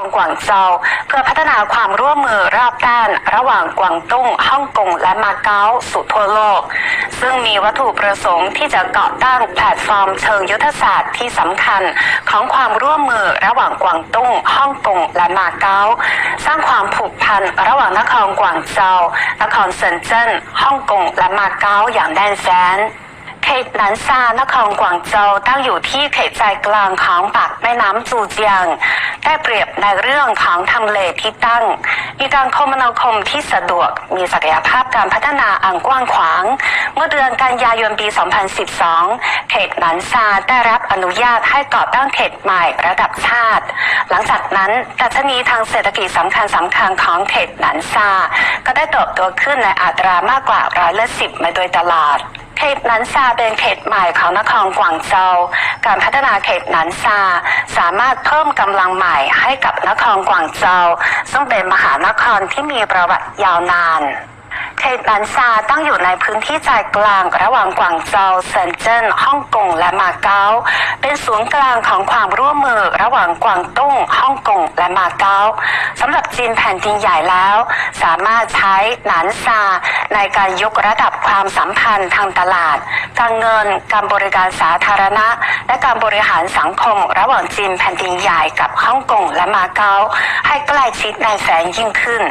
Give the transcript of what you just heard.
องกวางโจวเพื่อพัฒนาความร่วมมือรอบด้าน ระหว่างกวางตุ้งฮ่องกงและมาเก๊าสู่ทั่วโลก ซึ่งมีวัตถุประสงค์ที่จะเก่อตั้งแพลตฟอร์มเชิงยุทธศาสตร์ที่สำคัญของความร่วมมือระหว่างกวางตุ้งฮ่องกงและมาเก๊าสร้างความผูกพันระหว่างนครกวางโจวนครเซินเจิ้นฮ่องกงและมาเก๊าอย่างแน่นแฟ้นเขตหนานซานครกวางโจวตั้งอยู่ที่เขตใจกลางของปากแม่น้ำจูเจียง ได้เปรียบในเรื่องของทำเลที่ตั้ง มีการคมนาคมที่สะดวก มีศักยภาพการพัฒนาอันกว้างขวาง เมื่อเดือนกันยายนปี 2012 เขตหนานซาได้รับอนุญาตให้ก่อตั้งเขตใหม่ระดับชาติ หลังจากนั้นดัชนีทางเศรษฐกิจสำคัญสำคัญของเขตหนานซาก็ได้เติบโตขึ้นในอัตรามากกว่าร้อยละสิบมาโดยตลอด เขตนันซาเป็นเขตใหม่ของนครกวางโจวการพัฒนาเขตนันซาสามารถเพิ่มกำลังใหม่ให้กับนครกวางโจวซึ่งเป็นมหานครที่มีประวัติยาวนาน เขตนันซาตั้งอยู่ในพื้นที่ใจกลางระหว่างกวางโจวเซินเจิ้นฮ่องกงและมาเก๊า เป็นศูนย์กลางของความร่วมมือระหว่างกวางตุ้งฮ่องกงและมาเก๊าสำหรับจีนแผ่นดินใหญ่แล้ว สามารถใช้หนานซาในการยกระดับความสัมพันธ์ทางตลาด การเงิน การบริการสาธารณะ และการบริหารสังคมระหว่างจีนแผ่นดินใหญ่กับฮ่องกงและมาเก๊าให้ใกล้ชิดในแสนยิ่งขึ้น